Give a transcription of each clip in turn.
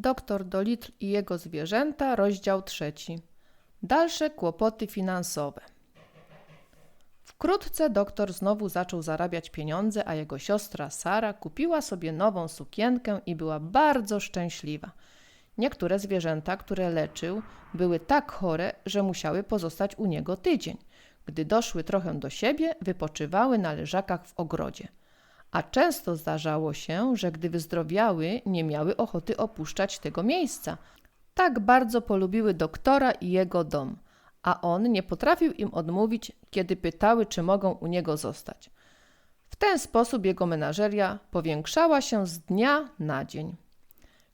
Doktor Dolittle i jego zwierzęta, rozdział trzeci. Dalsze kłopoty finansowe. Wkrótce doktor znowu zaczął zarabiać pieniądze, a jego siostra Sara kupiła sobie nową sukienkę i była bardzo szczęśliwa. Niektóre zwierzęta, które leczył, były tak chore, że musiały pozostać u niego tydzień. Gdy doszły trochę do siebie, wypoczywały na leżakach w ogrodzie. A często zdarzało się, że gdy wyzdrowiały, nie miały ochoty opuszczać tego miejsca. Tak bardzo polubiły doktora i jego dom, a on nie potrafił im odmówić, kiedy pytały, czy mogą u niego zostać. W ten sposób jego menażeria powiększała się z dnia na dzień.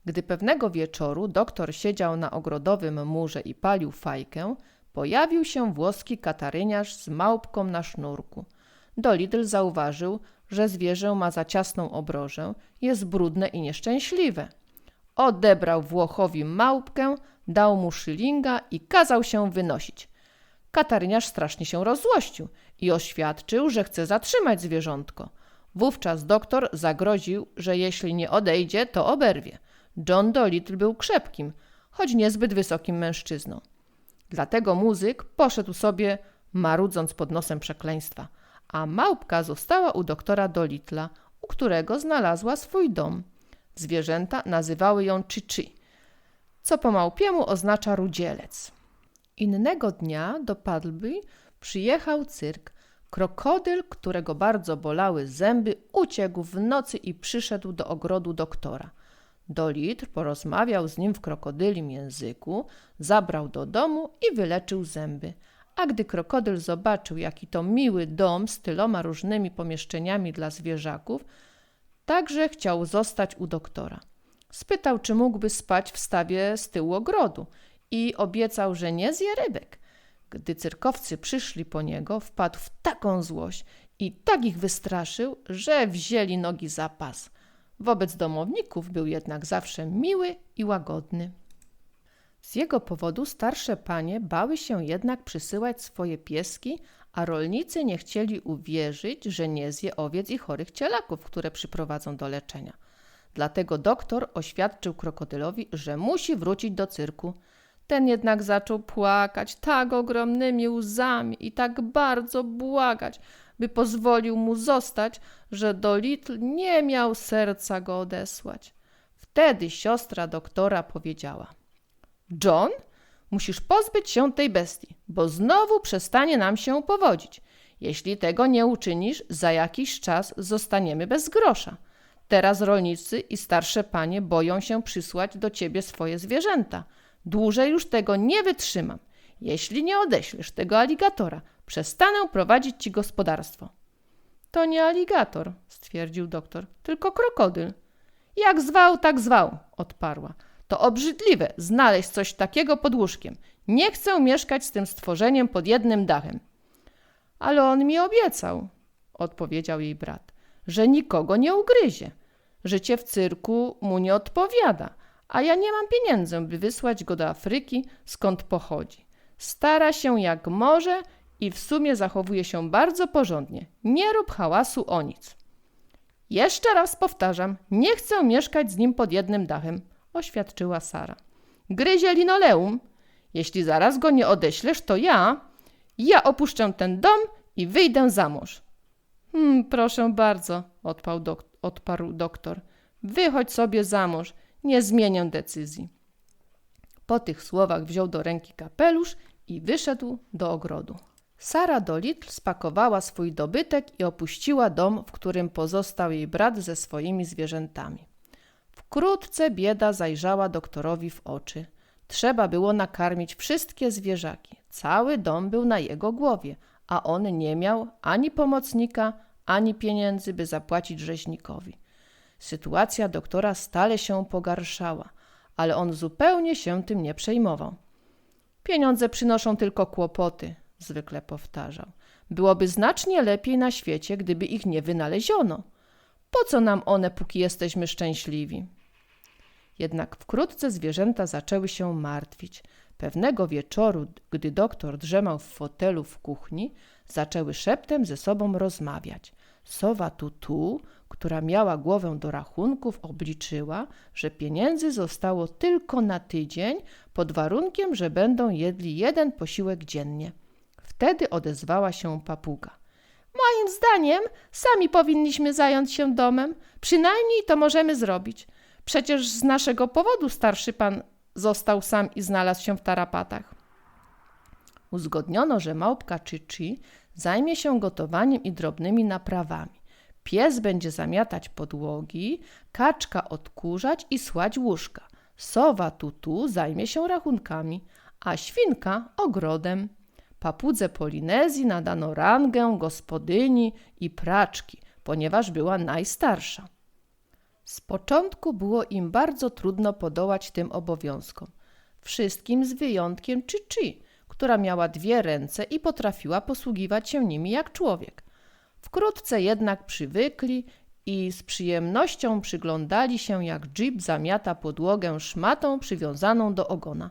Gdy pewnego wieczoru doktor siedział na ogrodowym murze i palił fajkę, pojawił się włoski kataryniarz z małpką na sznurku. Dolittle zauważył, że zwierzę ma za ciasną obrożę, jest brudne i nieszczęśliwe. Odebrał Włochowi małpkę, dał mu szylinga i kazał się wynosić. Kataryniarz strasznie się rozzłościł i oświadczył, że chce zatrzymać zwierzątko. Wówczas doktor zagroził, że jeśli nie odejdzie, to oberwie. John Dolittle był krzepkim, choć niezbyt wysokim mężczyzną. Dlatego muzyk poszedł sobie, marudząc pod nosem przekleństwa, a małpka została u doktora Dolitla, u którego znalazła swój dom. Zwierzęta nazywały ją Chichi, co po małpiemu oznacza rudzielec. Innego dnia do Padlby przyjechał cyrk. Krokodyl, którego bardzo bolały zęby, uciekł w nocy i przyszedł do ogrodu doktora. Dolitr porozmawiał z nim w krokodylim języku, zabrał do domu i wyleczył zęby. A gdy krokodyl zobaczył, jaki to miły dom z tyloma różnymi pomieszczeniami dla zwierzaków, także chciał zostać u doktora. Spytał, czy mógłby spać w stawie z tyłu ogrodu i obiecał, że nie zje rybek. Gdy cyrkowcy przyszli po niego, wpadł w taką złość i tak ich wystraszył, że wzięli nogi za pas. Wobec domowników był jednak zawsze miły i łagodny. Z jego powodu starsze panie bały się jednak przysyłać swoje pieski, a rolnicy nie chcieli uwierzyć, że nie zje owiec i chorych cielaków, które przyprowadzą do leczenia. Dlatego doktor oświadczył krokodylowi, że musi wrócić do cyrku. Ten jednak zaczął płakać tak ogromnymi łzami i tak bardzo błagać, by pozwolił mu zostać, że Dolittle nie miał serca go odesłać. Wtedy siostra doktora powiedziała: John, musisz pozbyć się tej bestii, bo znowu przestanie nam się powodzić. Jeśli tego nie uczynisz, za jakiś czas zostaniemy bez grosza. Teraz rolnicy i starsze panie boją się przysłać do ciebie swoje zwierzęta. Dłużej już tego nie wytrzymam. Jeśli nie odeślesz tego aligatora, przestanę prowadzić ci gospodarstwo. To nie aligator, stwierdził doktor, tylko krokodyl. Jak zwał, tak zwał, odparła. To obrzydliwe znaleźć coś takiego pod łóżkiem. Nie chcę mieszkać z tym stworzeniem pod jednym dachem. Ale on mi obiecał, odpowiedział jej brat, że nikogo nie ugryzie. Życie w cyrku mu nie odpowiada, a ja nie mam pieniędzy, by wysłać go do Afryki, skąd pochodzi. Stara się jak może i w sumie zachowuje się bardzo porządnie. Nie rób hałasu o nic. Jeszcze raz powtarzam, nie chcę mieszkać z nim pod jednym dachem, oświadczyła Sara. Gryzie linoleum. Jeśli zaraz go nie odeślesz, to ja, ja opuszczę ten dom i wyjdę za mąż. Hmm, proszę bardzo, odparł, dok odparł doktor. Wychodź sobie za mąż, nie zmienię decyzji. Po tych słowach wziął do ręki kapelusz i wyszedł do ogrodu. Sara Dolittle spakowała swój dobytek i opuściła dom, w którym pozostał jej brat ze swoimi zwierzętami. Wkrótce bieda zajrzała doktorowi w oczy. Trzeba było nakarmić wszystkie zwierzaki. Cały dom był na jego głowie, a on nie miał ani pomocnika, ani pieniędzy, by zapłacić rzeźnikowi. Sytuacja doktora stale się pogarszała, ale on zupełnie się tym nie przejmował. Pieniądze przynoszą tylko kłopoty, zwykle powtarzał. Byłoby znacznie lepiej na świecie, gdyby ich nie wynaleziono. Po co nam one, póki jesteśmy szczęśliwi? Jednak wkrótce zwierzęta zaczęły się martwić. Pewnego wieczoru, gdy doktor drzemał w fotelu w kuchni, zaczęły szeptem ze sobą rozmawiać. Sowa Tutu, która miała głowę do rachunków, obliczyła, że pieniędzy zostało tylko na tydzień, pod warunkiem, że będą jedli jeden posiłek dziennie. Wtedy odezwała się papuga. Moim zdaniem sami powinniśmy zająć się domem. Przynajmniej to możemy zrobić. Przecież z naszego powodu starszy pan został sam i znalazł się w tarapatach. Uzgodniono, że małpka Chichi zajmie się gotowaniem i drobnymi naprawami. Pies będzie zamiatać podłogi, kaczka odkurzać i słać łóżka. Sowa tutu zajmie się rachunkami, a świnka ogrodem. Papudze Polinezji nadano rangę gospodyni i praczki, ponieważ była najstarsza. Z początku było im bardzo trudno podołać tym obowiązkom. Wszystkim z wyjątkiem Chichi, która miała dwie ręce i potrafiła posługiwać się nimi jak człowiek. Wkrótce jednak przywykli i z przyjemnością przyglądali się, jak Jeep zamiata podłogę szmatą przywiązaną do ogona.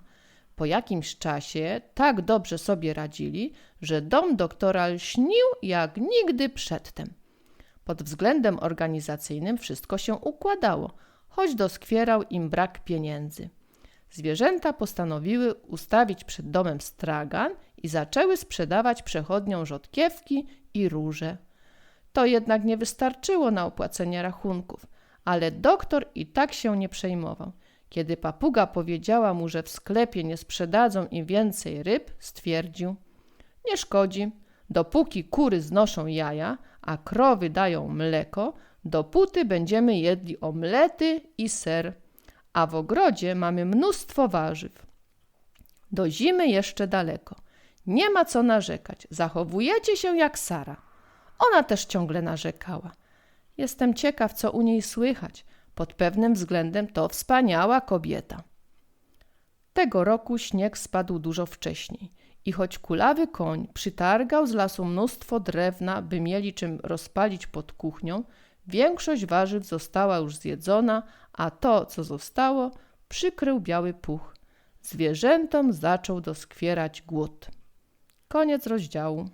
Po jakimś czasie tak dobrze sobie radzili, że dom doktora lśnił jak nigdy przedtem. Pod względem organizacyjnym wszystko się układało, choć doskwierał im brak pieniędzy. Zwierzęta postanowiły ustawić przed domem stragan i zaczęły sprzedawać przechodniom rzodkiewki i róże. To jednak nie wystarczyło na opłacenie rachunków, ale doktor i tak się nie przejmował. Kiedy papuga powiedziała mu, że w sklepie nie sprzedadzą im więcej ryb, stwierdził: Nie szkodzi, dopóki kury znoszą jaja, a krowy dają mleko, dopóty będziemy jedli omlety i ser, a w ogrodzie mamy mnóstwo warzyw. Do zimy jeszcze daleko. Nie ma co narzekać, zachowujecie się jak Sara. Ona też ciągle narzekała. Jestem ciekaw, co u niej słychać. Pod pewnym względem to wspaniała kobieta. Tego roku śnieg spadł dużo wcześniej i choć kulawy koń przytargał z lasu mnóstwo drewna, by mieli czym rozpalić pod kuchnią, większość warzyw została już zjedzona, a to, co zostało, przykrył biały puch. Zwierzętom zaczął doskwierać głód. Koniec rozdziału.